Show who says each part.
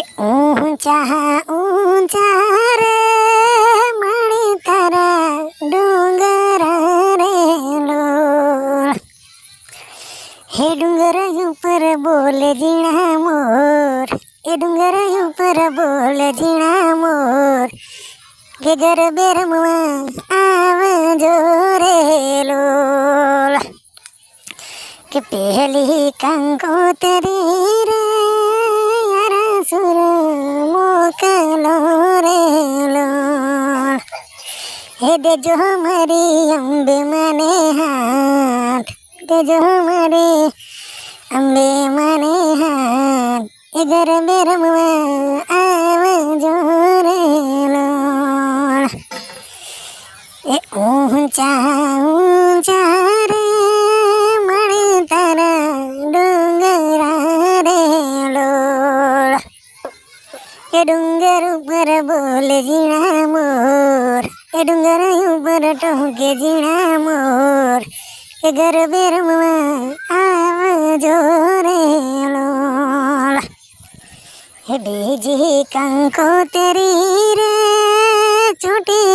Speaker 1: ઊંચા ઊંચા રે, મણી તારા ડુંગર રે લોળ. હે ડુંગર ઉપર બોલે ઝીણા મોર. એ ડુંગર ઉપર બોલે ઝીણા મોર. કે ગરબે રમવા આવજો રે લોળ. કે પહેલી કંકોતરી રે હે દેજો મારી અંબે મને હાથ, દેજો મારી અંબે મને હાથ. એ ગરબે રમવા આવજો રે એ ઊંચા ઊંચા એ ડુંગર ઉપર બોલે ઝીણા મોર એ ડુંગર ઉપર ટોકે ઝીણા મોર એ ગરબે રમવા આવજો રે લોળ હે બીજી કંકોતરી રે ચોટીલા મોકલો